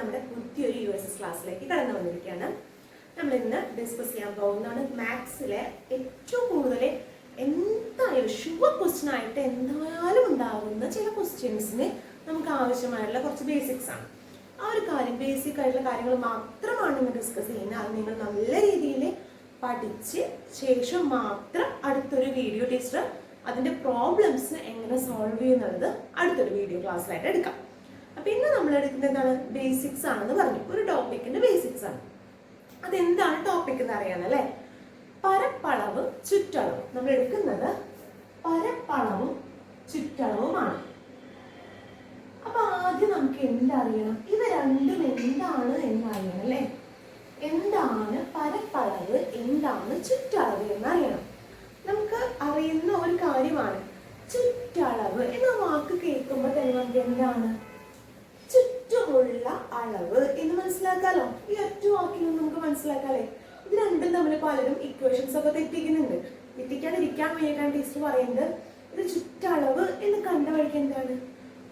നമ്മുടെ പുതിയൊരു U S ക്ലാസ്സിലേക്ക് കടന്നു വന്നിരിക്കുകയാണ്. നമ്മൾ ഇന്ന് ഡിസ്കസ് ചെയ്യാൻ പോകുന്നതാണ് മാത്സിലെ ഏറ്റവും കൂടുതൽ എന്തായാലും ഷുവർ ക്വസ്റ്റ്യൻ ആയിട്ട് എന്തായാലും ഉണ്ടാകുന്ന ചില ക്വസ്റ്റ്യൻസിന് നമുക്ക് ആവശ്യമായിട്ടുള്ള കുറച്ച് ബേസിക്സ് ആണ്. ആ ഒരു കാര്യം ബേസിക് ആയിട്ടുള്ള കാര്യങ്ങൾ മാത്രമാണ് ഇന്ന് ഡിസ്കസ് ചെയ്യുന്നത്. അത് നിങ്ങൾ നല്ല രീതിയിൽ പഠിച്ച് ശേഷം മാത്രം അടുത്തൊരു വീഡിയോ ടീച്ചർ അതിന്റെ പ്രോബ്ലംസ് എങ്ങനെ സോൾവ് ചെയ്യുന്നത് അടുത്തൊരു വീഡിയോ ക്ലാസ്സിലായിട്ട് എടുക്കാം. അപ്പൊ ഇന്ന് നമ്മൾ എടുക്കുന്ന എന്താണ്? ബേസിക്സ് ആണെന്ന് പറഞ്ഞു. ഒരു ടോപ്പിക്കിന്റെ ബേസിക്സ് ആണ്. അതെന്താണ് ടോപ്പിക് എന്ന് അറിയാനല്ലേ പരപ്പളവ് ചുറ്റളവ്. നമ്മൾ എടുക്കുന്നത് പരപ്പളവും ചുറ്റളവുമാണ്. അപ്പൊ ആദ്യം നമുക്ക് എന്തറിയണം? ഇവ രണ്ടും എന്താണ് എന്നറിയണം അല്ലേ? എന്താണ് പരപ്പളവ്? എന്താണ് ചുറ്റളവ് എന്ന് അറിയണം നമുക്ക് അറിയുന്ന ഒരു കാര്യമാണ്. ചുറ്റളവ് എന്ന വാക്ക് കേൾക്കുമ്പോൾ തന്നെ നമുക്ക് എന്താണ്? ചുറ്റുമുള്ള അളവ് എന്ന് മനസ്സിലാക്കാലോ? ഈ ഒറ്റ നിന്ന് നമുക്ക് മനസ്സിലാക്കാലേ? ഇത് രണ്ടും തമ്മിൽ പലരും ഇക്വേഷൻസ് ഒക്കെ തെറ്റിക്കുന്നുണ്ട്. തെറ്റിക്കാതിരിക്കാൻ വേണ്ടിയിട്ടാണ് ടീച്ചർ പറയുന്നത്. ഇത് ചുറ്റളവ് എന്ന് കണ്ട വഴിക്ക് എന്താണ്?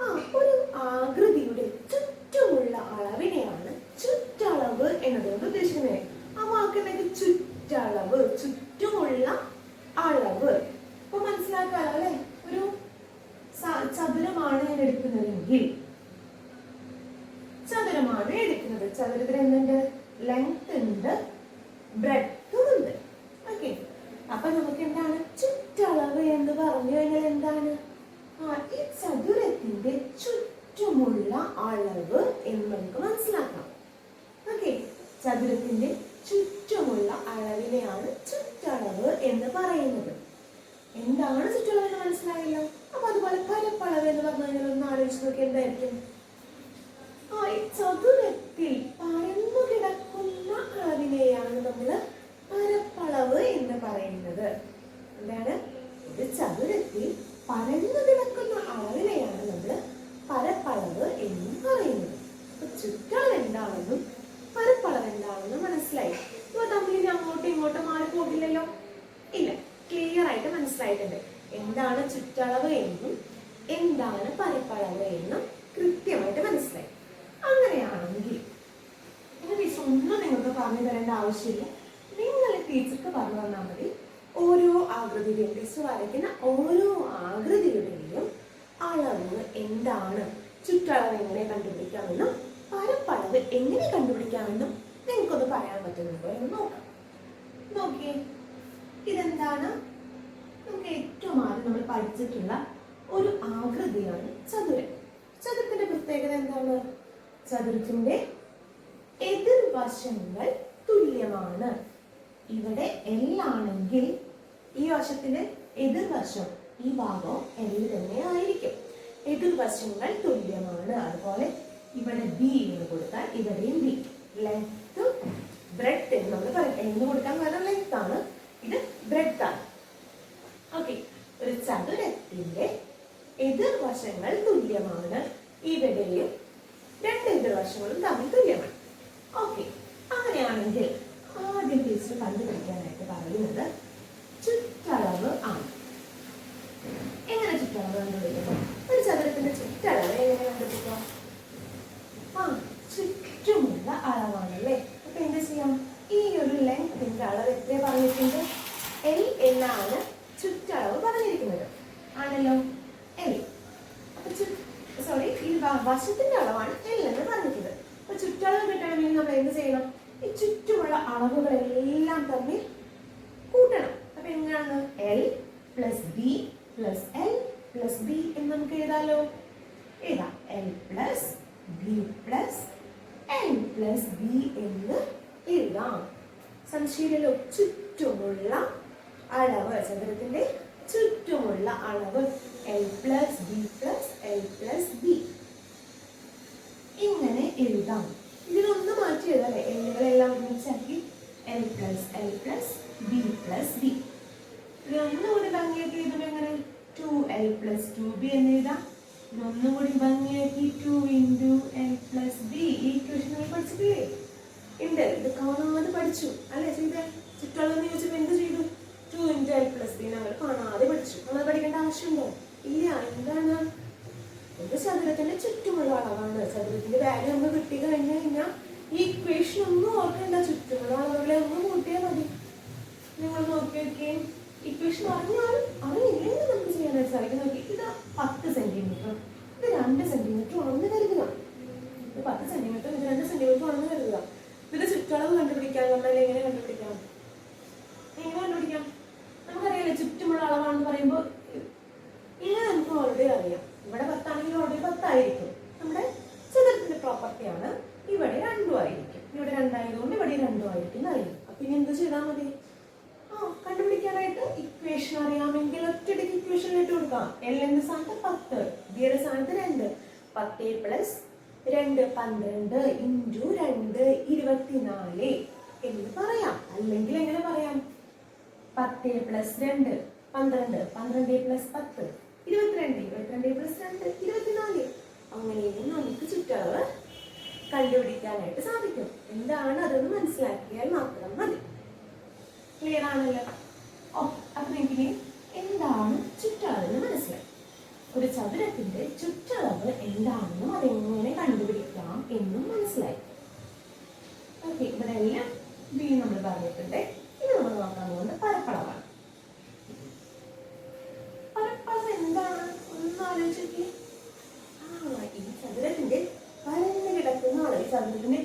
ആ ഒരു ആകൃതിയുടെ ചുറ്റുമുള്ള അളവിനെയാണ് ചുറ്റളവ് എന്നതുകൊണ്ട് ഉദ്ദേശിക്കുന്നത്. ആ വാക്കിലേക്ക് ചുറ്റളവ് ചുറ്റുമുള്ള അളവ്. അപ്പൊ മനസ്സിലാക്കാലോ അല്ലെ? ഒരു ചതുരമാണ് ഞാൻ എടുക്കുന്നതെങ്കിൽ ചതുരമാണ് എന്തുണ്ട്? ലെങ്ത് ഉണ്ട് ബ്രെഡ്ത്തും ഉണ്ട്. ഓക്കെ അപ്പൊ നമുക്ക് എന്താണ്? ചുറ്റളവ് എന്ന് പറഞ്ഞു കഴിഞ്ഞാൽ എന്താണ്? ആ ഈ ചതുരത്തിന്റെ ചുറ്റുമുള്ള അളവ് എന്ന് നമുക്ക് മനസ്സിലാക്കാം. ഓക്കെ ചതുരത്തിന്റെ ചുറ്റുമുള്ള അളവിനെയാണ് ചുറ്റളവ് എന്ന് പറയുന്നത്. എന്താണ് ചുറ്റളവ് എന്ന് മനസ്സിലായല്ലോ? അപ്പൊ അതുപോലെ പരപ്പളവ് എന്ന് പറഞ്ഞു കഴിഞ്ഞാൽ ഒന്ന് ആലോചിച്ച് നോക്കി എന്തായിരിക്കും? ചതുരത്തിൽ പരന്നു കിടക്കുന്ന അളവിനെയാണ് നമ്മൾ പരപ്പളവ് എന്ന് പറയുന്നത്. എന്താണ്? ഒരു ചതുരത്തിൽ പരന്നു കിടക്കുന്ന അളവിനെയാണ് നമ്മൾ പരപ്പളവ് എന്നും പറയുന്നത്. അപ്പൊ ചുറ്റളവ് എന്താണെന്നും പരപ്പളവ് എന്താണെന്നും മനസ്സിലായി. ഇപ്പൊ തമ്മിൽ അങ്ങോട്ടും ഇങ്ങോട്ടും മാറി പോകില്ലല്ലോ? ഇല്ല ക്ലിയർ ആയിട്ട് മനസ്സിലായിട്ടുണ്ട്. എന്താണ് ചുറ്റളവ് എന്നും എന്താണ് പരപ്പളവ് എന്നും കൃത്യമായിട്ട് മനസ്സിലായി അങ്ങനെയാണെങ്കിൽ ഇനി ടീച്ചർ ഒന്നും നിങ്ങൾക്ക് പറഞ്ഞു തരേണ്ട ആവശ്യമില്ല. നിങ്ങൾ ടീച്ചർക്ക് പറഞ്ഞു തന്നാൽ മതി. ഓരോ ആകൃതിയുടെയും ടീച്ചർ വരയ്ക്കുന്ന ഓരോ ആകൃതിയുടെയും അളവ് എന്താണ്? ചുറ്റളവ് എങ്ങനെ കണ്ടുപിടിക്കാമെന്നും പരപ്പളവ് എങ്ങനെ കണ്ടുപിടിക്കാമെന്നും നിങ്ങൾക്കൊന്ന് പറയാൻ പറ്റുന്നുണ്ടോ എന്ന് നോക്കാം. നോക്കിയേ ഇതെന്താണ്? നമുക്ക് ഏറ്റവും ആദ്യം നമ്മൾ പഠിച്ചിട്ടുള്ള ഒരു ആകൃതിയാണ് ചതുരം. ചതുരത്തിന്റെ പ്രത്യേകത എന്താണ്? ചതുരത്തിന്റെ എതിർവശങ്ങൾ തുല്യമാണ് ഇവിടെ എൽ ആണെങ്കിൽ ഈ വശത്തിന്റെ എതിർവശം ഈ ഭാഗം എൽ തന്നെ ആയിരിക്കും. എതിർവശങ്ങൾ തുല്യമാണ്. അതുപോലെ ഇവിടെ ബി എന്ന് കൊടുത്താൽ ഇവിടെയും ബി ലെങ്ത് ബ്രെഡ് എന്ന് നമ്മൾ പറയും. എന്ന് കൊടുക്കാൻ കാരണം ലെങ്ത് ആണ്. ഇത് ബ്രെഡ് ആണ്. ഓക്കെ ഒരു ചതുരത്തിന്റെ എതിർവശങ്ങൾ തുല്യമാണ്. ഇവിടെയും രണ്ട് എതിർവശങ്ങളും തമ്മിൽ തുല്യമാണ്. ഓക്കെ അങ്ങനെയാണെങ്കിൽ ആദ്യം ടീച്ചർ കണ്ടുപിടിക്കാനായിട്ട് പറയുന്നത് ചുറ്റളവ് ആണ്. എങ്ങനെ ചുറ്റളവ് കണ്ടുപിടിക്കാം ഒരു ചതുരത്തിന്റെ ചുറ്റളവ് എങ്ങനെ കണ്ടുപിടിക്കാം? ആ ചുറ്റുമുള്ള അളവാണല്ലേ. അപ്പൊ എന്ത് ചെയ്യാം? ഈ ഒരു ലെങ്ത്തിന്റെ അളവ് എത്ര പറഞ്ഞിട്ടുണ്ട്? എൽ എന്നാണ് ചുറ്റളവ് പറഞ്ഞിരിക്കുന്നത് ആണല്ലോ എൽ അപ്പൊ സോറി ഈ വ- വശത്തിന്റെ അളവാണ് എൽ എന്ന് പറഞ്ഞിട്ടുള്ളത് അപ്പൊ ചുറ്റളവ് കിട്ടണമെങ്കിൽ നമ്മൾ എന്ത് ചെയ്യണം ഈ ചുറ്റുമുള്ള അളവുകളെല്ലാം തമ്മിൽ കൂട്ടണം അപ്പൊ എങ്ങനെയാണ് L plus B plus L plus B എന്ന് നമുക്ക് എഴുതാലോ എഴുതാം L plus B plus L plus B എന്ന് എഴുതാം സംശയമില്ലല്ലോ ചുറ്റുമുള്ള അളവ് ചതുരത്തിന്റെ ചുറ്റുമുള്ള അളവ് L plus B plus L plus B ഇങ്ങനെ എഴുതാം. ഇതിനൊന്ന് മാറ്റി എഴുതാം അല്ലെ എല്ലുകളെല്ലാം ഒരുമിച്ചാക്കി L plus L plus B plus B ഇതൊന്നുകൂടി ഭംഗിയാക്കി എഴുതുമ്പോൾ എങ്ങനെ? Two L plus two B എന്ന് എഴുതാം. ഇതൊന്നും കൂടി ഭംഗിയാക്കി two into L plus B ഈ ഇക്വേഷൻ നമ്മൾ പഠിച്ചിട്ടില്ലേ? ഉണ്ട്. ഇത് കാണാതെ പഠിച്ചു. അല്ലേ ചെയ്തേ? ചുറ്റുള്ളതെന്ന് ചോദിച്ചപ്പോൾ എന്ത് ചെയ്തു? Two into L plus B നമ്മൾ കാണാതെ പഠിച്ചു. നമ്മൾ പഠിക്കേണ്ട ആവശ്യമുണ്ടോ? ഇല്ല. എന്താണ്? ഒരു ചതുരത്തിന്റെ ചുറ്റുമുള്ള അളവാണ്. ചതുര ചതുരത്തിന്റെ വാല്യൂ നമ്മൾ കിട്ടി കഴിഞ്ഞു കഴിഞ്ഞാൽ ഈ ഇക്വേഷൻ ഒന്നും ഓർക്കണ്ട. ചുറ്റുമുള്ള അളവുകളെ ഒന്ന് കൂട്ടിയാൽ മതി. നിങ്ങൾ നോക്കി നോക്കിയേ. ഇക്വേഷൻ അറിഞ്ഞാലും അറിയില്ലെങ്കിൽ നമുക്ക് ചെയ്യാനായിട്ട് സാധിക്കും. നോക്കി ഇത് പത്ത് സെന്റിമീറ്റർ ഇത് രണ്ട് സെന്റിമീറ്റർ ഒന്ന് കരുതുക. ഇത് പത്ത് സെന്റിമീറ്റർ ഇത് രണ്ട് സെന്റിമീറ്റർ ഉണർന്ന് കരുതുക. ഇത് ചുറ്റളവ് കണ്ടുപിടിക്കാൻ നമ്മൾ എങ്ങനെ കണ്ടുപിടിക്കാം എങ്ങനെ കണ്ടുപിടിക്കാം നമുക്കറിയാലോ ചുറ്റുമുള്ള അളവാണെന്ന് പറയുമ്പോൾ ഇങ്ങനെ നമുക്ക് ഓൾറെഡി അറിയാം ഇവിടെ പത്താണെങ്കിൽ ഓൾറെഡി പത്തായിരിക്കും നമ്മുടെ ചതുരത്തിന്റെ പ്രോപ്പർട്ടിയാണ് ഇവിടെ രണ്ടും ആയിരിക്കും ഇവിടെ രണ്ടായതുകൊണ്ട് ഇവിടെ രണ്ടും ആയിരിക്കും എന്നറിയാം അപ്പൊ ഇനി എന്ത് ചെയ്താൽ മതി ആ കണ്ടുപിടിക്കാനായിട്ട് ഇക്വേഷൻ അറിയാമെങ്കിൽ ഒറ്റയടിക്ക് ഇക്വേഷനിലിട്ട് കൊടുക്കാം എല്ലിന്റെ സ്ഥാനത്ത് പത്ത് ബിയുടെ സ്ഥാനത്ത് രണ്ട് പത്ത് പ്ലസ് രണ്ട് പന്ത്രണ്ട് ഇന്റു രണ്ട് ഇരുപത്തിനാല് എന്ന് പറയാം. അല്ലെങ്കിൽ എങ്ങനെ പറയാം? പത്ത് പ്ലസ് രണ്ട് പന്ത്രണ്ട് പന്ത്രണ്ട് പ്ലസ് പത്ത് ഇരുപത്തിരണ്ട് ഇരുപത്തിരണ്ട് പ്ലസ് രണ്ട് ഇരുപത്തിനാല്. അങ്ങനെയും നമുക്ക് ചുറ്റളവ് കണ്ടുപിടിക്കാനായിട്ട് സാധിക്കും. എന്താണ് അതെന്ന് മനസ്സിലാക്കിയാൽ മാത്രം മതി. ക്ലിയർ ആണല്ലോ? ഓ അപ്പൊ എന്താണ് ചുറ്റളവെന്ന് മനസ്സിലായി. ഒരു ചതുരത്തിന്റെ ചുറ്റളവ് എന്താണെന്നും അതെങ്ങനെ കണ്ടുപിടിക്കാം? എന്നും മനസ്സിലായി. ഓക്കെ ഇവിടെ എല്ലാം ബി നമ്മൾ പറഞ്ഞിട്ടുണ്ട്. ഇനി നമ്മൾ നോക്കാൻ പോകുന്നത് പരപ്പളവാണ്. പരപ്പളവ് എന്താണ്? ഒന്ന് ആലോചിച്ചേ ആ ഈ ചതുരത്തിന്റെ പരന്ന് കിടക്കുന്ന അളവ് ഈ ചതുരത്തിന്റെ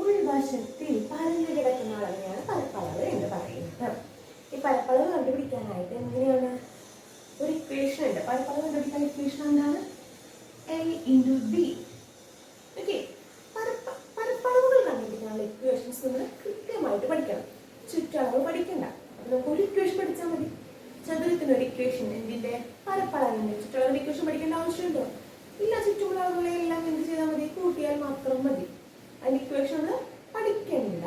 ഉൾവശത്തിൽ പരന്ന് കിടക്കുന്ന അളവിനെയാണ് പരപ്പളവ് എന്ന് പറയുന്നത്. ഈ പരപ്പളവ് കണ്ടുപിടിക്കാനായിട്ട് എങ്ങനെയാണ്? ഒരു ഇക്വേഷൻ ഉണ്ട്. പരപ്പളവ് കണ്ടുപിടിക്കാൻ ഇക്വേഷൻ എന്താണ്? എൽ ഇന്റു ബി ഓക്കെ പരപ്പളവുകൾ കണ്ടുപിടിക്കാനുള്ള ഇക്വേഷൻസ് നമ്മൾ കൃത്യമായിട്ട് പഠിക്കണം ചുറ്റളവ് പഠിക്കണ്ട അപ്പൊ നമുക്ക് ഒരു ഇക്വേഷൻ പഠിച്ചാൽ മതി ചതുരത്തിന് ഒരു ഇക്വേഷൻ എന്തിന്റെ വെച്ചിട്ടുള്ള ഒരു ഇക്വേഷൻ പഠിക്കേണ്ട ആവശ്യമുണ്ടോ ഇല്ല ചുറ്റുമുള്ള അളവുകളെല്ലാം എന്ത് ചെയ്താൽ മതി കൂട്ടിയാൽ മാത്രം മതി അതിന്റെ ഇക്വേഷൻ നമ്മൾ പഠിക്കണ്ട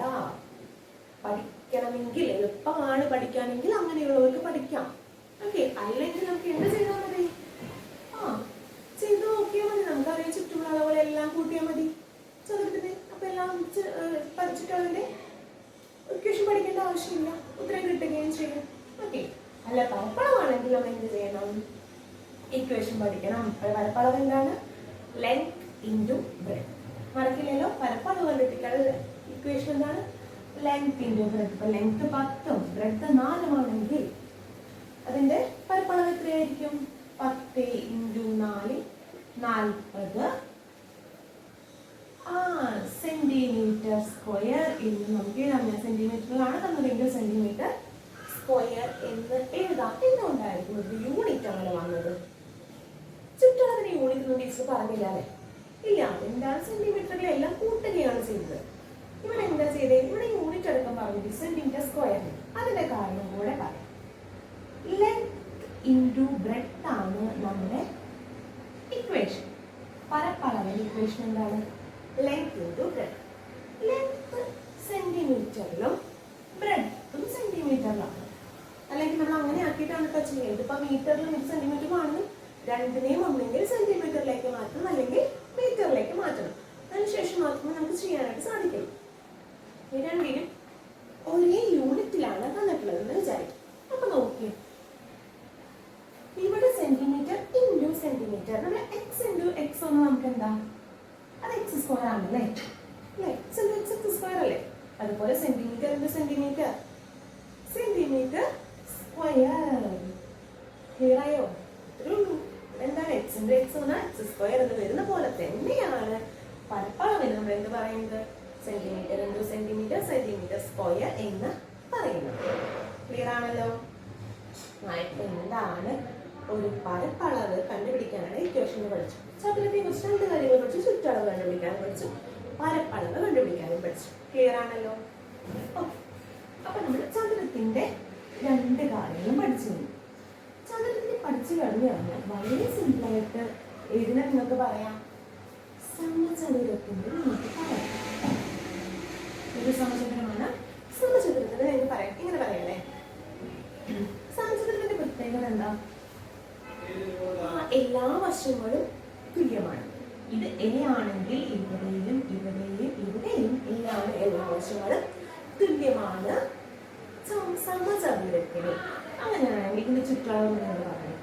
പഠിക്കണമെങ്കിൽ എളുപ്പമാണ് പഠിക്കാനെങ്കിൽ അങ്ങനെയുള്ളവർക്ക് പഠിക്കാം ഓക്കെ അല്ലെങ്കിൽ നമുക്ക് എന്ത് ചെയ്താൽ മതി ആ ചെയ്ത് നോക്കിയാൽ മതി നമുക്കറിയാം ചുറ്റുമുള്ള അളവുകളെല്ലാം കൂട്ടിയാൽ മതി ചതുരത്തിന് അപ്പൊ എല്ലാം ചു- ഏഹ് പ- ചുറ്റളവിന്റെ ഇക്വേഷൻ പഠിക്കേണ്ട ആവശ്യമില്ല ഉത്തരം കിട്ടുകയും ചെയ്യും ഓക്കെ അല്ല പരപ്പളവാണെങ്കിൽ നമ്മൾ എന്ത് ചെയ്യണം ഇക്വേഷൻ പഠിക്കണം അപ്പോൾ പരപ്പളവ് എന്താണ് ലെങ്ത് ഇന്റു ബ്രെഡ് മറക്കില്ലല്ലോ? പലപ്പോഴും കണ്ടിട്ടില്ല ഇക്വേഷൻ എന്താണ്? ലെങ്ത് ഇന്റു ബ്രെഡ് ഇപ്പൊ ലെങ്ത് പത്തും ബ്രെഡ് നാലുമാണെങ്കിൽ അതിന്റെ പരപ്പളവ് എത്രയായിരിക്കും? പത്ത് ഇന്റു നാല് നാൽപ്പത്. ആ സെന്റിമീറ്റർ സ്ക്വയർ എന്ന് നമുക്ക് എഴുതാം. സെന്റിമീറ്ററിലാണ് തന്നതെങ്കിൽ സെന്റിമീറ്റർ സ്ക്വയർ എന്ന് എഴുതാം. എന്തുകൊണ്ടായിരിക്കും ഒരു യൂണിറ്റ് അങ്ങനെ വന്നത്. ചുറ്റളവിന് യൂണിറ്റ് ടീച്ചർ പറഞ്ഞില്ല ഇല്ല എന്താണ് സെന്റിമീറ്ററുകൾ എല്ലാം കൂട്ടുകയാണ് ചെയ്തത് ഇവിടെ എന്താ ചെയ്തത് ഇവിടെ യൂണിറ്റ് അടക്കം പറഞ്ഞു സെന്റിമീറ്റർ സ്ക്വയർ അതിന്റെ കാരണം കൂടെ പറയാം. ലെങ്ത് ഇന്റു ബ്രെഡ് ആണ് നമ്മുടെ ഇക്വേഷൻ പരപ്പളവൻ ഇക്വേഷൻ എന്താണ്? ലെങ്ത് ഇന്റു ബ്രെഡ് ലെങ്ത് സെന്റിമീറ്ററിലും ബ്രെഡും സെന്റിമീറ്ററിലാണ് അല്ലെങ്കിൽ നമ്മൾ അങ്ങനെ ആക്കിയിട്ടാണ് കേട്ടോ ചെയ്യുന്നത്. ഇപ്പം മീറ്ററിലും ഇത് സെന്റിമീറ്ററും ആണ് രണ്ടിനെയും ഒന്നെങ്കിൽ സെന്റിമീറ്ററിലേക്ക് മാറ്റണം അല്ലെങ്കിൽ മീറ്ററിലേക്ക് മാറ്റണം. അതിനുശേഷം മാത്രമേ നമുക്ക് ചെയ്യാനായിട്ട് സാധിക്കുള്ളൂ ഈ രണ്ടിനും ഒരേ യൂണിറ്റിലാണ് തന്നിട്ടുള്ളത് എന്ന് വിചാരിക്കും. അപ്പൊ നോക്കിയേ. ഇവിടെ സെന്റിമീറ്റർ ഇന്റു സെന്റിമീറ്റർ നമ്മുടെ എക്സ് ഇന്റു എക്സ് ഒന്ന് നമുക്ക് എന്താ അത് എക്സ് സ്ക്വയർ ആണല്ലേ? എക്സ് എക്സ് സ്ക്വയർ അല്ലേ? അതുപോലെ centimetre into centimetre centimetre square clear ആയോ? എന്താണ് എക്സ് എന്നാൽ എക്സ് സ്ക്വയർ എന്ന് വരുന്ന പോലെ തന്നെയാണ് പരപ്പളവിന് നമ്മൾ എന്ത് പറയുന്നത്? Centimetre into centimetre centimetre square എന്ന് പറയുന്നത്. ക്ലിയർ ആണല്ലോ? എന്താണ് ഒരു പരപ്പളവ് കണ്ടുപിടിക്കാനാണ് ഇക്വേഷൻ പഠിച്ചു ചതുരത്തെ കുറിച്ച് രണ്ട് കാര്യങ്ങൾ പഠിച്ചു ചുറ്റളവ് കണ്ടുപിടിക്കാൻ പഠിച്ചു പരപ്പളവ് കണ്ടുപിടിക്കാനും പഠിച്ചു. ക്ലിയർ ആണല്ലോ? അപ്പൊ നമ്മൾ ചതുരത്തിന്റെ രണ്ട് കാര്യങ്ങളും പഠിച്ചു. ചതുരത്തിന് പഠിച്ചു കഴിഞ്ഞു കഴിഞ്ഞാൽ വളരെ സിമ്പിളായിട്ട് എഴുതിനെ നിങ്ങൾക്ക് പറയാം. സമചതുരത്തിന്റെ നിങ്ങൾക്ക് പറയാം. ഒരു സമചതുരമാണ്. സമചതുരത്തിന് നിങ്ങൾക്ക് പറയാം. ഇങ്ങനെ പറയല്ലേ? സമചതുരത്തിന്റെ പ്രത്യേകത എന്താ? എല്ലാ വശങ്ങളും തുല്യമാണ്. ഇത് എ ആണെങ്കിൽ ഇവിടെയും ഇവിടെയും ഇവിടെയും എല്ലാ വശങ്ങളും തുല്യമാണ്. സമചതുരത്തിന്. അങ്ങനെയാണെങ്കിൽ ഇതിന്റെ ചുറ്റളവ് എന്ന് പറയും.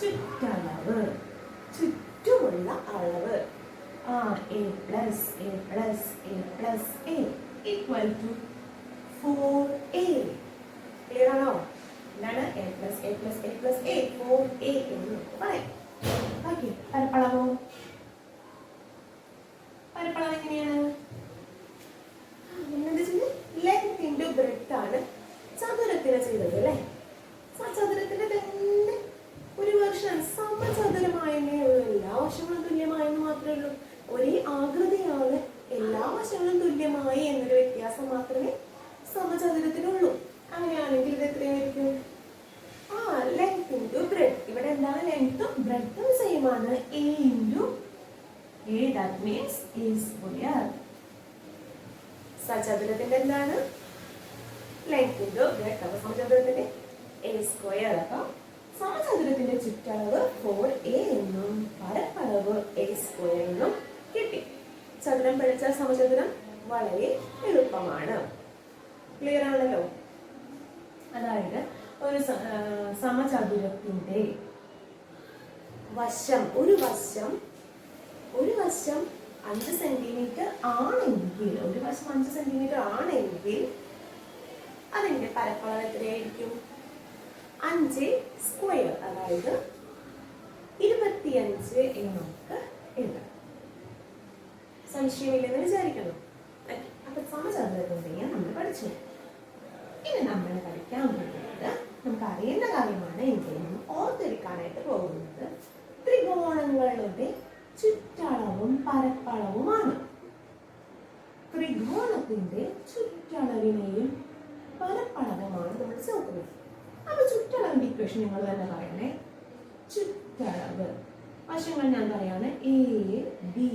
ചുറ്റളവ്. ചുറ്റുമുള്ള അളവ്. A plus A plus A plus A equal to four A clear ആണോ? A plus A plus A plus A four A എന്ന് പറയാം. ഓക്കെ പരപ്പളവോ? പരപ്പളവ് എങ്ങനെയാണ്? ലെങ്ത് ഇന്റു ആണ്. ചതുരത്തിന് ചെയ്തത് അല്ലേ? ആ ചതുരത്തിന്റെ തന്നെ ഒരു വർഷം സമചതുരമായെന്നേ ഉള്ളൂ. എല്ലാ വശങ്ങളും തുല്യമായെന്ന് മാത്രമേ ഉള്ളൂ. ഒരേ ആകൃതിയാണ് എല്ലാ വശങ്ങളും തുല്യമായി എന്നൊരു വ്യത്യാസം മാത്രമേ സമചതുരത്തിനുള്ളൂ അങ്ങനെയാണെങ്കിൽ ഇത് എത്രയായിരിക്കും? ആ ലെങ്ത് ഇന്റു ബ്രെഡ് ഇവിടെ എന്താണ് ലെങ്ത്തും ബ്രെഡും സെയിം ആണ്. A into A that means A square സചതുരത്തിന്റെ എന്താണ്? ഇന്റു ബ്രെഡ് സമചതുരത്തിന്റെ എ സ്ക്വയർ അപ്പം സമചതുരത്തിന്റെ ചുറ്റളവ് ഫോർ എ എന്നും പരപ്പളവ് എ സ്ക്വയർ എന്നും കിട്ടി. ചതുരം പഠിച്ച സമചതുരം വളരെ എളുപ്പമാണ്. ക്ലിയർ ആണല്ലോ? അതായത് ഒരു സമചതുരത്തിന്റെ വശം ഒരു വശം ഒരു വശം അഞ്ച് സെന്റിമീറ്റർ ആണെങ്കിൽ ഒരു വശം അഞ്ച് സെന്റിമീറ്റർ ആണെങ്കിൽ അതിന്റെ പരപ്പളവ് എത്രയായിരിക്കും? അഞ്ച് സ്ക്വയർ അതായത് ഇരുപത്തിയഞ്ച് എന്ന് നമുക്ക് സംശയമില്ലെന്ന് വിചാരിക്കണം. അപ്പൊ സമചതുരത്തിന്റെ നമ്മൾ പഠിച്ചു. ഇനി നമ്മൾ പഠിക്കാൻ പോകുന്നത് നമുക്ക് അറിയേണ്ട കാര്യമാണ് എങ്കിലും ഓർത്തെടുക്കാനായിട്ട് പോകുന്നത്. ത്രികോണങ്ങളുടെ ചുറ്റളവും പരപ്പളവുമാണ്. ത്രികോണത്തിന്റെ ചുറ്റളവിനെയും പരപ്പളവുമാണ് നമ്മൾ ചേർക്കുന്നത് അപ്പൊ ചുറ്റളവ് ഇക്വേഷൻ നിങ്ങൾ തന്നെ പറയണേ. ചുറ്റളവ്. വശങ്ങൾ ഞാൻ പറയാണ് എ ബി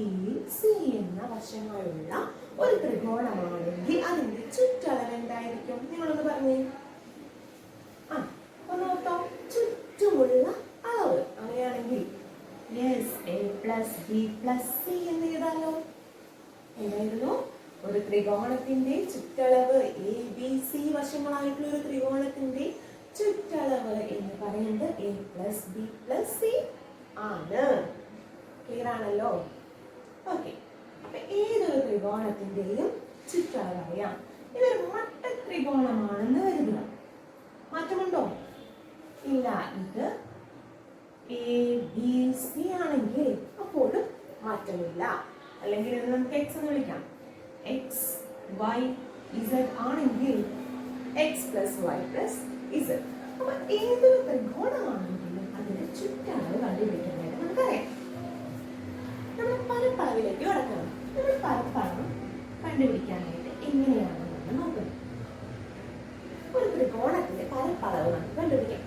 സി എന്ന വശങ്ങളുള്ള ഒരു ത്രികോണമാണെങ്കിൽ അതിന്റെ ചുറ്റളവ് എന്തായിരിക്കും? നിങ്ങളൊന്ന് പറഞ്ഞേ. ആ ഒന്ന് ഓർത്തോ ചുറ്റുമുള്ള അളവ്. അങ്ങനെയാണെങ്കിൽ S A plus B plus C എന്ന് എഴുതാലോ. എന്തായിരുന്നു? ഒരു ത്രികോണത്തിന്റെ ചുറ്റളവ് എ ബി സി വശങ്ങളായിട്ടുള്ള ഒരു ത്രികോണത്തിന്റെ ചുറ്റളവ് എന്ന് പറയുന്നത് A plus B plus C ആണ്. ക്ലിയർ ആണല്ലോ? ഓക്കെ അപ്പൊ ഏതൊരു ത്രികോണത്തിന്റെയും ചുറ്റളവ് അറിയാം. ഇതൊരു മട്ട ത്രികോണമാണെന്ന് കരുതുക. മാറ്റമുണ്ടോ? ഇല്ല ഇത് എ ബി സി ആണെങ്കിൽ അപ്പോഴും മാറ്റമില്ല. അല്ലെങ്കിൽ ഇത് നമുക്ക് എക്സ് എന്ന് വിളിക്കാം. എക്സ് y, z ആണെങ്കിൽ x plus Y plus Z അപ്പൊ ഏതൊരു ത്രികോണമാണെങ്കിലും അതിന് ചുറ്റളവ് കണ്ടുപിടിക്കാനായിട്ട് നമുക്കറിയാം. നമ്മൾ പരപ്പളവിലേക്ക് കടക്കണം. നമ്മൾ പരപ്പളവ് കണ്ടുപിടിക്കാനായിട്ട് എങ്ങനെയാണ് നമ്മൾ നോക്കുന്നത്? ഒരു ത്രികോണത്തിന്റെ പരപ്പളവ് നമുക്ക് കണ്ടുപിടിക്കാം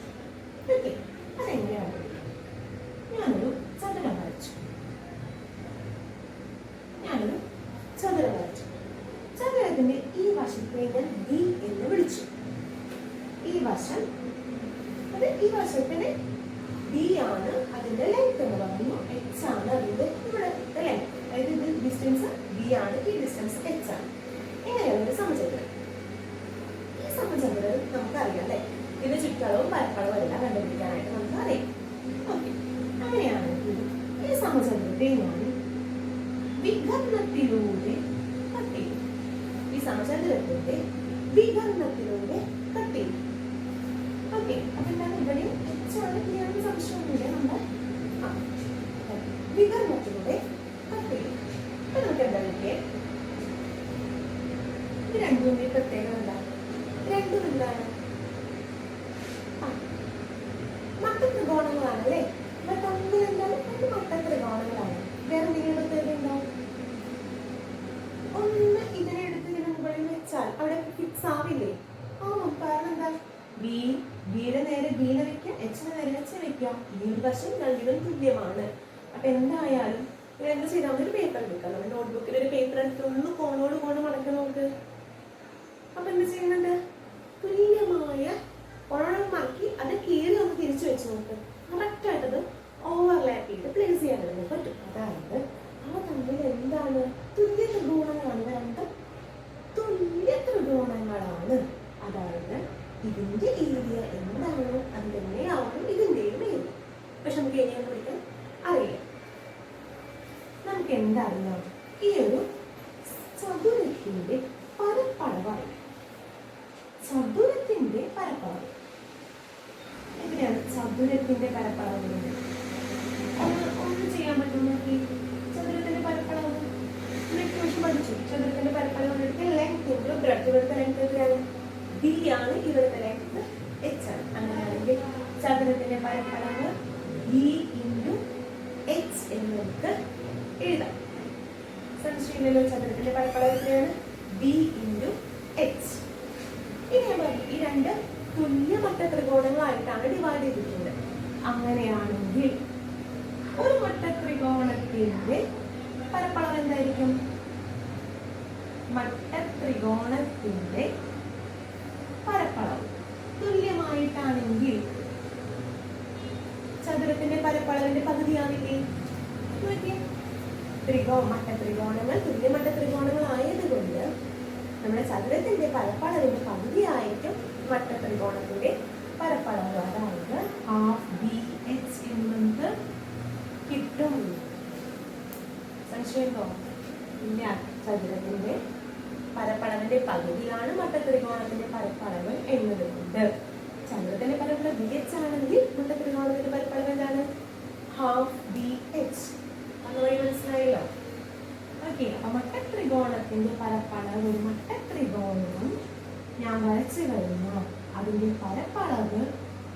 ഓക്കെ അതെങ്ങനെയാണ് കണ്ടുപിടിക്കാം ഞാനൊരു ചതുരം വരച്ചു ഞാനൊരു ചതുരം വരച്ചു ചതുരത്തിന്റെ ഈ വശത്തെ ഞാൻ ബി എന്ന് വിളിച്ചു ഈ വശം അത് ഈ വശത്തിന് ബി ആണ് അതിന്റെ ലെങ്ത് എന്ന് പറയുന്നു എച്ച് ആണ് അതിന്റെ ഇവിടെ ലെങ്ത് അതായത് ഇത് ഡിസ്റ്റൻസ് ബി ആണ് ഈ ഡിസ്റ്റൻസ് എച്ച് ആണ് ഇങ്ങനെയാണ് ഒരു സമചതുരം ഈ സമചതുരം നമുക്കറിയാം അല്ലേ ഇതിന്റെ ചുറ്റളവും പരപ്പളവും എല്ലാം കണ്ടുപിടിക്കാനായിട്ട് നമുക്ക് അറിയാം ഓക്കെ അങ്ങനെയാണെങ്കിൽ ഈ സമചതുരത്തെ ഞാൻ വികരണത്തിലൂടെ കട്ട് ചെയ്യും ഈ സമചതുരത്തിന്റെ വികരണത്തിലൂടെ കട്ട് ചെയ്യും ഓക്കെ അപ്പൊ എന്താണ് ഇവിടെ എച്ച് ആണ് ക്ലിയർ സംശയമൊന്നുമില്ല നമ്മൾ ആ വികരണത്തിലൂടെ കട്ട് ചെയ്യും അപ്പൊ നമുക്ക് എന്താ കിട്ടിയേ ഇത് രണ്ടും ഈ പ്രത്യേകത എന്താ രണ്ടും എന്താണ് ആ, മട്ട ത്രികോണങ്ങളാണ് അല്ലേ ഇവ തമ്മിൽ എന്താണ് രണ്ട് മട്ട ത്രികോണങ്ങളാണ് വേറെ എന്തെങ്കിലും പ്രത്യേകത ഉണ്ടോ ഒന്ന് ഇതിനെ എടുത്ത് ഇതിന് മുകളിൽ വെച്ചാൽ അവിടെ ഫിക്സ് ആവില്ലേ ആവും കാരണം എന്താ ബി ബിയുടെ നേരെ ബിനെ വെക്കാം എച്ചിന് നേരെ എച്ച് വെക്കാം വശം രണ്ടിനും തുല്യമാണ് അപ്പൊ എന്തായാലും എന്ത് ചെയ്താൽ ഒരു പേപ്പർ എടുക്കാം നമ്മുടെ നോട്ട്ബുക്കിൽ ഒരു പേപ്പർ എടുത്ത് കോണോട് കോണ് മടക്കി നോക്ക്. അപ്പൊ എന്ത് ചെയ്യുന്നുണ്ട് തുല്യമായ ഒരെണ്ണം മടക്കി അത് കീറി ഒന്ന് തിരിച്ചു വെച്ച് നോക്ക് കറക്റ്റ് ആയിട്ടത് ഓവർലാപ്പ് ചെയ്ത് പ്ലേസ് ചെയ്യാനായിട്ട് പറ്റും അതായത് അവ തമ്മിൽ എന്താണ് തുല്യ ത്രികോണങ്ങളാണ് ഇവ രണ്ടും തുല്യ ത്രികോണങ്ങളാണ് അതായത് ഇതിന്റെ ഏരിയ എന്താണോ അത് തന്നെയാവണം ഇതിന്റെയും ഏരിയ പക്ഷെ നമുക്ക് ഏരിയ കണ്ടുപിടിക്കാൻ അറിയില്ല. നമുക്ക് എന്തറിയാം ഈ ഒരു ചതുരത്തിന്റെ പരപ്പളവാണ് ചതുരത്തിന്റെ പരപ്പളവ്. എങ്ങനെയാണ് ചതുരത്തിന്റെ പരപ്പളവ് വരുന്നത്? ഒന്ന് ഒന്ന് ചെയ്യാൻ പറ്റും നോക്കി ചതുരത്തിന്റെ പരപ്പളവ് ഇക്വേഷൻ പഠിച്ചു ചതുരത്തിന്റെ പരപ്പളവ് എടുത്ത് ലെങ്ത് ഇന്റു ബ്രെഡ് ഇവിടുത്തെ ലെങ്ത് എത്രയാണ് ബി ആണ് ഇവിടുത്തെ ലെങ്ത് എച്ച് ആണ് അങ്ങനെയാണെങ്കിൽ ചതുരത്തിന്റെ പരപ്പളവ് ബി ഇന്റു എച്ച് എന്ന് നമുക്ക് എഴുതാം സംശയമില്ലല്ലോ ചതുരത്തിന്റെ പരപ്പളവ് എത്രയാണ് ബി ഇന്റു എച്ച് ഇനി ഞാൻ പറഞ്ഞു ഈ രണ്ട് തുല്യമട്ട ത്രികോണങ്ങളായിട്ടാണ് ഡിവൈഡ് ചെയ്തിട്ടുള്ളത് അങ്ങനെയാണെങ്കിൽ ഒരു വട്ട ത്രികോണത്തിന്റെ പരപ്പളവ് എന്തായിരിക്കും മട്ട ത്രികോണത്തിന്റെ പരപ്പളവ്. തുല്യമായിട്ടാണെങ്കിൽ ചതുരത്തിന്റെ പരപ്പളവിന്റെ പകുതിയാണെങ്കിൽ ത്രികോ മട്ട ത്രികോണങ്ങൾ തുല്യമട്ട ത്രികോണങ്ങൾ ആയതുകൊണ്ട് നമ്മുടെ ചതുരത്തിന്റെ പരപ്പളവിന്റെ പകുതിയായിട്ടും മട്ട ത്രികോണത്തിന്റെ പരപ്പളവ് അതായത് ഹാഫ് ബി എച്ച് എന്ന് നമുക്ക് കിട്ടും സംശയമുണ്ടോ ഇല്ല ചതുരത്തിന്റെ പരപ്പളവിന്റെ പകുതിയാണ് മട്ട ത്രികോണത്തിന്റെ പരപ്പളവ് എന്നതുകൊണ്ട്. ചതുരത്തിന്റെ പരപ്പളവ് ബി എച്ച് ആണെങ്കിൽ മട്ട ത്രികോണത്തിന്റെ പരപ്പളവ് എന്താണ്? ഹാഫ് ബി എച്ച് അതുവഴി മനസ്സിലായല്ലോ? ഓക്കെ അപ്പൊ മട്ട ത്രികോണത്തിന്റെ പരപ്പളവ് ഒരു മട്ട ത്രികോണം ഞാൻ വരച്ചു കഴിഞ്ഞാൽ അതിന്റെ പരപ്പളവ്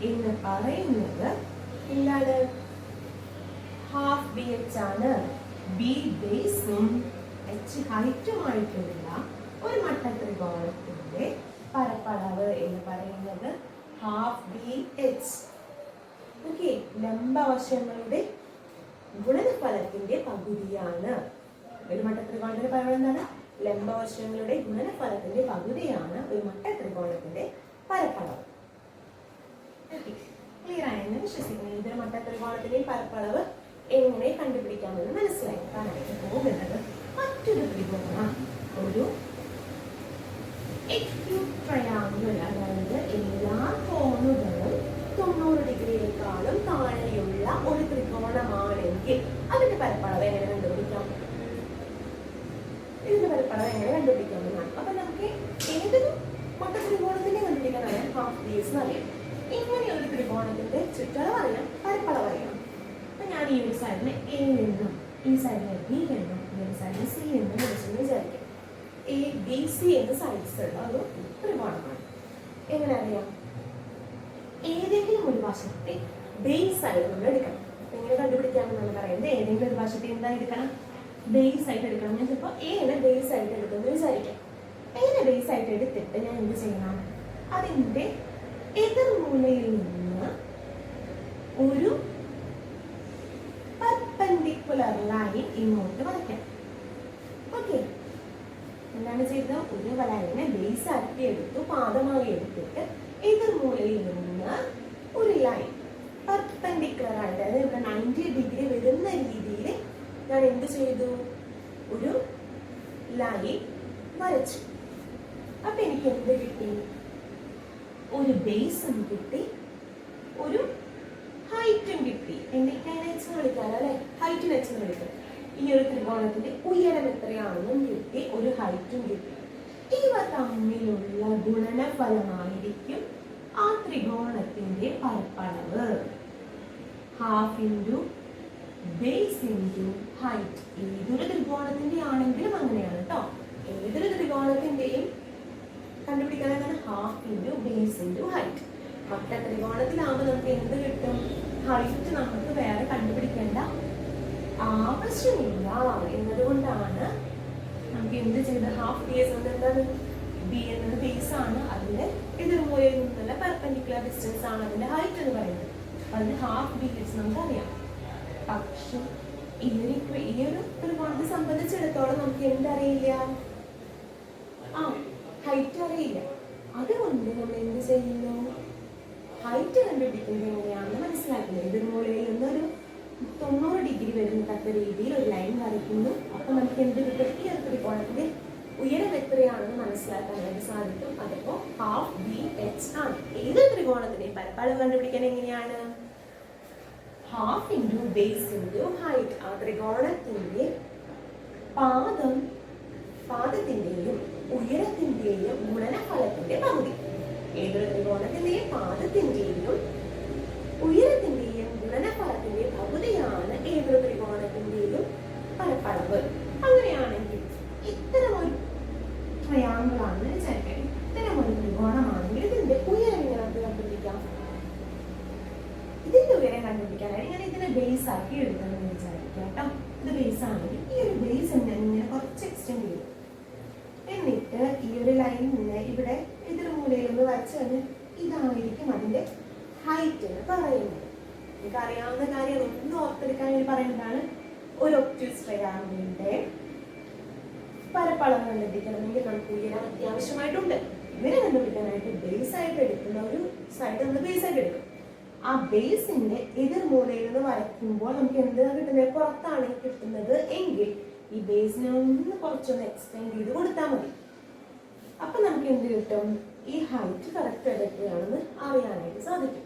എന്ന് പറയുന്നത് എന്താണ്? ഹാഫ് ബി എച്ച് ആണ്. ബി ബേസും എച്ച് ഹൈറ്റുമായിട്ടുള്ള ഒരു മട്ട ത്രികോണത്തിന്റെ പരപ്പളവ് എന്ന് പറയുന്നത് ഹാഫ് ബി എച്ച് ഓക്കെ ലംബവശങ്ങളുടെ ഗുണനഫലത്തിന്റെ പകുതിയാണ്. ഒരു മട്ട ത്രികോണത്തിന്റെ പരപ്പളവ് എന്താണ്? ലംബവശങ്ങളുടെ ഗുണനഫലത്തിന്റെ പകുതിയാണ് ഒരു മട്ട ത്രികോണത്തിന്റെ പരപ്പളവ് ക്ലിയർ ആയെന്ന് വിശ്വസിക്കുന്നു? ഇതൊരു മട്ട ത്രികോണത്തിന്റെ പരപ്പളവ് എങ്ങനെ കണ്ടുപിടിക്കാമെന്ന് മനസ്സിലായി. പറയാൻ പോകുന്നത് മറ്റൊരു ത്രികോണം ഒരു ട്രയാങ്കിൾ അതായത് എല്ലാ കോണുകളും തൊണ്ണൂറ് ഡിഗ്രിയേക്കാളും താഴെയുള്ള ഒരു ത്രികോണമാണെങ്കിൽ അതിന്റെ പരപ്പളവ് എങ്ങനെ കണ്ടുപിടിക്കാം? ഇതിന്റെ പരപ്പളവ് എങ്ങനെ കണ്ടുപിടിക്കാമെന്നാണ്. അപ്പൊ നമുക്ക് ഏതൊരു മൊട്ട ത്രികോണത്തിന്റെ കണ്ടുപിടിക്കാൻ ഹാഫ് ബേസ് അറിയാം ഇങ്ങനെ ഒരു ത്രികോണത്തിന്റെ ചുറ്റളവ് അറിയാം പരപ്പളവ് അറിയാം അപ്പൊ ഞാൻ ഈ ഒരു സൈഡിന് എ എന്നും ഈ സൈഡിനെ ബി എന്നും ഈ ഒരു സൈഡിന് സി എന്നും വിളിച്ചെന്ന് വിചാരിക്കും. എ ബി സി എന്ന സൈഡ്സ് ഉള്ള ഒരു ത്രികോണമാണ്. എങ്ങനെ അറിയാം? ഏതെങ്കിലും ഒരു വശത്തെ ബേസ് ആയിട്ട് നമ്മൾ എടുക്കണം. എങ്ങനെ കണ്ടുപിടിക്കാമെന്ന് നമുക്ക് അറിയാം. ഏതെങ്കിലും ഒരു വശത്തെ എന്താ എടുക്കണം? ബേസ് ആയിട്ട് എടുക്കണം. ഞാൻ ചിലപ്പോൾ എനെ ബേസ് ആയിട്ട് എടുക്കുമെന്ന് വിചാരിക്കാം. എങ്ങനെ ബേസ് ആയിട്ട് എടുത്തിട്ട് ഞാൻ എന്ത് ചെയ്യണം? അതിന്റെ എതിർമൂലയിൽ നിന്ന് ഒരു പെർപെൻഡിക്കുലർ ലൈൻ ഇങ്ങോട്ട് വരയ്ക്കാം. ഓക്കെ. എന്താണ് ചെയ്തത്? ഒരു ലൈനെ ബേസ് ആക്കി എടുത്തു പാദമായി എടുത്തിട്ട് എതിർമൂലയിൽ നിന്ന് ഒരു ലൈൻ പെർപെൻഡിക്കുലർ ആയിട്ട് അതായത് ഇവിടെ നയന്റി ഡിഗ്രി വരുന്ന രീതിയിൽ ഞാൻ എന്ത് ചെയ്തു? ഒരു ലൈൻ വരച്ചു. അപ്പൊ എനിക്ക് എന്ത് കിട്ടി? ഒരു ബേസും കിട്ടി. ഒരു ഹൈറ്റും കിട്ടി. എന്തൊക്കെയാണ് എച്ച് എന്ന് വിളിക്കാമല്ലോ അല്ലെ? എന്ന് വിളിക്കാം. ഈ ഒരു ത്രികോണത്തിന്റെ ഉയരം എത്രയാണെന്നും കിട്ടി ഒരു ഹൈറ്റും കിട്ടി. ഇവ തമ്മിലുള്ള ഗുണനഫലമായിരിക്കും ആ ത്രികോണത്തിന്റെ പരപ്പളവ്. Half into base into height ഏതൊരു ത്രികോണത്തിന്റെ ആണെങ്കിലും അങ്ങനെയാണ് കേട്ടോ ഏതൊരു ത്രികോണത്തിന്റെയും കണ്ടുപിടിക്കാനാണ് half into base into height മറ്റ ത്രികോണത്തിലാകുമ്പോൾ നമുക്ക് എന്ത് കിട്ടും? ഹൈറ്റ് നമുക്ക് വേറെ കണ്ടുപിടിക്കേണ്ട ആവശ്യമില്ല എന്നതുകൊണ്ടാണ് നമുക്ക് എന്ത് ചെയ്ത് ഹാഫ് ബേസ് എന്ന് എന്താണ് ബി എന്നത് ബേസ് ആണ്. അതിന്റെ എതിർമൂലയിൽ നിന്നുള്ള പെർപെൻഡിക്കുലർ ഡിസ്റ്റൻസ് ആണ് അതിന്റെ ഹൈറ്റ് എന്ന് പറയുന്നത്. അതിന് ഹാഫ് ബി എസ് നമുക്കറിയാം. പക്ഷെ ഒരു ഈ ഒരു ത്രികോണത്തെ സംബന്ധിച്ചിടത്തോളം നമുക്ക് എന്തറിയില്ല? ആ ഹൈറ്റ് അറിയില്ല. അതുകൊണ്ട് നമ്മൾ എന്ത് ചെയ്യുന്നു? ഹൈറ്റ് കണ്ടുപിടിക്കുന്നത് എങ്ങനെയാണെന്ന് മനസ്സിലാക്കുന്നത് എതിർമൂലയിൽ നിന്നൊരു തൊണ്ണൂറ് ഡിഗ്രി തക്ക രീതിയിൽ ഒരു ലൈൻ വരയ്ക്കുന്നു. അപ്പോൾ നമുക്ക് എന്ത് കിട്ടും? ഈ ഒരു ത്രികോണത്തിന്റെ ഉയരം എത്രയാണെന്ന് മനസ്സിലാക്കാനായിട്ട് സാധിക്കും. അതിപ്പോ ഹാഫ് ബി എച്ച് ആണ്. ഏത് ത്രികോണത്തിന്റെയും പരപ്പളവ് കണ്ടുപിടിക്കാൻ എങ്ങനെയാണ്? Half into base into height ആ ത്രികോണത്തിന്റെ പാദം പാദത്തിന്റെയും ഉയരത്തിന്റെയും ഗുണനഫലത്തിന്റെ പകുതി. ഏതൊരു ത്രികോണത്തിന്റെയും പാദത്തിന്റെയും ഉയരത്തിന്റെയും ഗുണനഫലത്തിന്റെ പകുതിയാണ് ഏതൊരു ത്രികോണത്തിന്റെയും പരപ്പളവ്. അങ്ങനെയാണെങ്കിൽ ഇത്തരം ഒരു ട്രയാങ്കിൾ ആണെന്ന് വിചാരിക്കാം ഇത്തരം ഒരു ത്രികോണമാണെങ്കിൽ ഇതിന്റെ ഉയരം നമുക്ക് കണ്ടുപിടിക്കാം. ഇതിന്റെ ഉയരം കണ്ടുപിടിക്കാനായിട്ട് ഞാൻ ഇതിനെ ബേസ് ആക്കി എടുക്കണമെന്ന് വിചാരിക്കാം കേട്ടോ. ഇത് ബേസ് ആണെങ്കിൽ ഈ ഒരു ബേസ് ഇങ്ങനെ കുറച്ച് എക്സ്റ്റെൻഡ് ചെയ്യും എന്നിട്ട് ഈ ഒരു ലൈനിനെ ഇവിടെ എതിർമൂലയിൽ നിന്ന് വരച്ച് കഴിഞ്ഞ് ഇതായിരിക്കും അതിന്റെ ഹൈറ്റ് എന്ന് പറയുന്നത് നിങ്ങൾക്ക് അറിയാവുന്ന കാര്യം ഒന്ന് ഓർത്തെടുക്കാൻ വേണ്ടി പറയുന്നതാണ് ഒരു ഒപ്റ്റീസ് ട്രയാങ്കിളിന്റെ പരപ്പളവ് കണ്ടെത്തിക്കണമെങ്കിൽ നമുക്ക് ഉയരം അത്യാവശ്യമായിട്ടുണ്ട് ഇവരെ കണ്ടുപിടിക്കാനായിട്ട് ബേസ് ആയിട്ട് എടുക്കുന്ന ഒരു സൈഡ് നമ്മൾ ബേസ് ആയിട്ട് എടുക്കും. ആ ബേസിന്റെ എതിർമൂലയിൽ നിന്ന് വരയ്ക്കുമ്പോൾ നമുക്ക് എന്താണ് കിട്ടുന്നത്? പുറത്താണ് കിട്ടുന്നത് എങ്കിൽ ഈ ബേസിനെ ഒന്ന് കുറച്ചൊന്ന് എക്സ്റ്റെൻഡ് ചെയ്ത് കൊടുത്താൽ മതി. അപ്പൊ നമുക്ക് എന്ത് കിട്ടും? ഈ ഹൈറ്റ് കറക്റ്റ് എത്രയാണെന്ന് അറിയാനായിട്ട് സാധിക്കും.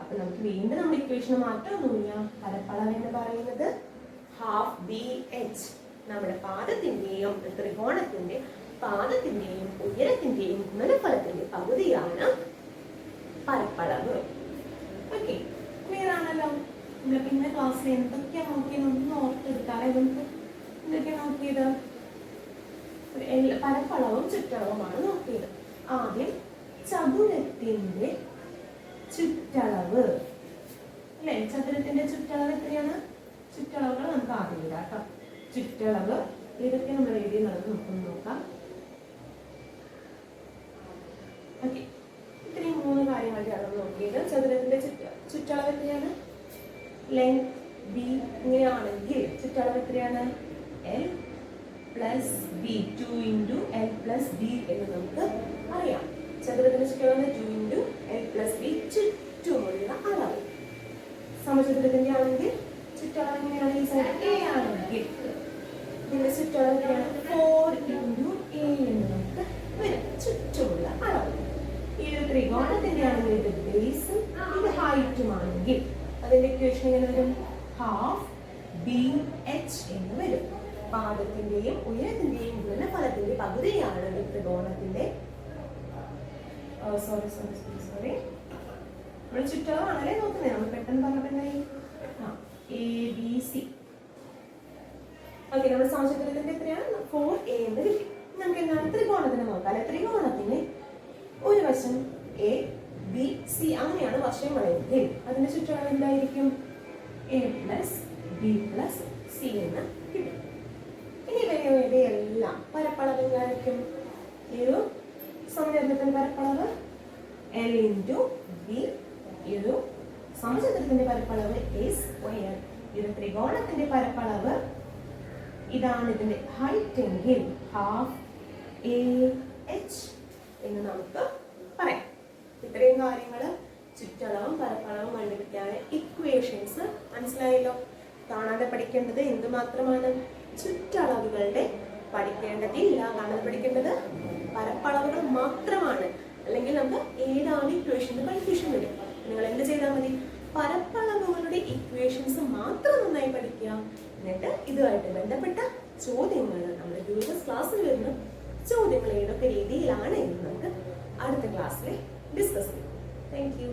അപ്പൊ നമുക്ക് വീണ്ടും നമ്മുടെ ഇക്വേഷൻ മാറ്റമൊന്നുമില്ല പരപ്പളവ് എന്ന് പറയുന്നത് ഹാഫ് ബി എച്ച് നമ്മുടെ പാദത്തിന്റെയും ത്രികോണത്തിന്റെ പാദത്തിന്റെയും ഉയരത്തിന്റെയും ഗുണനഫലത്തിന്റെ പകുതിയാണ് പരപ്പളവ്. ഓക്കെ ക്ലിയർ ആണല്ലോ നമ്മൾ പിന്നെ ക്ലാസ്സിൽ എന്തൊക്കെയാ നോക്കിയത് ഒന്ന് ഓർത്തെടുത്താലേ നമുക്ക് എന്തൊക്കെയാ നോക്കിയത്. പരപ്പളവും ചുറ്റളവുമാണ് നോക്കിയത്. ആദ്യം ചതുരത്തിന്റെ ചുറ്റളവ്. അല്ലെ? ചതുരത്തിന്റെ ചുറ്റളവ് എത്രയാണ്? ചുറ്റളവുകൾ നമുക്ക് ആദ്യം ഇടാം കേട്ടോ. ചുറ്റളവ്. ഏതൊക്കെ നമ്മൾ എഴുതിയെന്നുള്ളത് നമുക്കൊന്ന് നോക്കാം ഓക്കെ ഇത്രയും മൂന്ന് കാര്യങ്ങളൊക്കെയാണ് നമ്മൾ നോക്കിയത് ചതുരത്തിന്റെ ചുറ്റ ചുറ്റളവ് എത്രയാണ്? ലെങ്ത് ബി ഇങ്ങനെയാണെങ്കിൽ ചുറ്റളവ് എത്രയാണ്? L plus B two into L plus B എന്ന് നമുക്ക് അറിയാം. ചതുരത്തിന് ചുറ്റളവ് two into L plus B ചുറ്റുമുള്ള അളവ്. സമചതുരത്തിന്റെ ആണെങ്കിൽ ചുറ്റളവ് എങ്ങനെയാണ് ഈ സൈഡ് എ ആണെങ്കിൽ ഇതിന്റെ ചുറ്റളവ് ഫോർ ഇന്റു എ എന്ന് നമുക്ക് വരും. ചുറ്റുമുള്ള അളവ്. ഈ ഒരു ത്രികോണത്തിന്റെ ആണെങ്കിൽ ഇത് ബേസും ഇത് ഹൈറ്റും ആണെങ്കിൽ അതിന്റെ ഇക്വേഷൻ എങ്ങനെ വരും? ഹാഫ് ബി എച്ച് എന്ന് വരും. പാദത്തിന്റെയും ഉയരത്തിന്റെയും ഗുണഫലത്തിന്റെ പകുതിയാണ് ഒരു ത്രികോണത്തിന്റെ സോറി സോറി സോറി സോറി നമ്മൾ ചുറ്റളവാണല്ലേ നോക്കുന്നേ. നമ്മൾ പെട്ടെന്ന് ആ എ ബി സി ഓക്കെ നമ്മുടെ സമചതുരത്തിന്റെ എത്രയാണ്? ഫോർ എ എന്ന് കിട്ടി. നമുക്ക് എന്താണ് ത്രികോണത്തിന് നോക്കാം? അല്ലെ ത്രികോണത്തിന് ഒരു വശം എ ബി സി അങ്ങനെയാണ് വശങ്ങളെങ്കിൽ അതിന്റെ ചുറ്റളവ് എന്തായിരിക്കും? A plus B plus C എന്ന് കിട്ടും. ഇനി ഇവയുടെ എല്ലാം പരപ്പളവ് എന്തായിരിക്കും ഈ ഒരു സമചതുരത്തിന്റെ പരപ്പളവ്? എൽ ഇന്റു ബി ഈ ഒരു സമചതുരത്തിന്റെ പരപ്പളവ് എ സ്ക്വയർ ഒരു ത്രികോണത്തിന്റെ പരപ്പളവ് ഇതാണ് ഇതിന്റെ ഹൈറ്റ് എങ്കിൽ ഹാഫ് എ എച്ച് എന്ന് നമുക്ക് പറയാം. ഇത്രയും കാര്യങ്ങൾ ചുറ്റളവും പരപ്പളവും കണ്ടുപിടിക്കാൻ ഇക്വേഷൻസ് മനസ്സിലായല്ലോ? കാണാതെ പഠിക്കേണ്ടത് എന്തുമാത്രമാണ്? ചുറ്റളവുകളുടെ പഠിക്കേണ്ടതില്ല. കാണാതെ പഠിക്കേണ്ടത് പരപ്പളവുകൾ മാത്രമാണ്. അല്ലെങ്കിൽ നമുക്ക് ഏതാണ് ഇക്വേഷൻ കൺഫ്യൂഷൻ വരും. നിങ്ങൾ എന്ത് ചെയ്താൽ മതി? പരപ്പളവുകളുടെ ഇക്വേഷൻസ് മാത്രം നന്നായി പഠിക്കുക. എന്നിട്ട് ഇതുമായിട്ട് ബന്ധപ്പെട്ട ചോദ്യങ്ങൾ നമ്മുടെ യൂസസ് ക്ലാസ്സിൽ വരുന്ന. ചോദ്യങ്ങൾ ഏതൊക്കെ രീതിയിലാണ് എന്ന് നമുക്ക് അടുത്ത ക്ലാസ്സിൽ ഡിസ്കസ് ചെയ്യാം. Thank you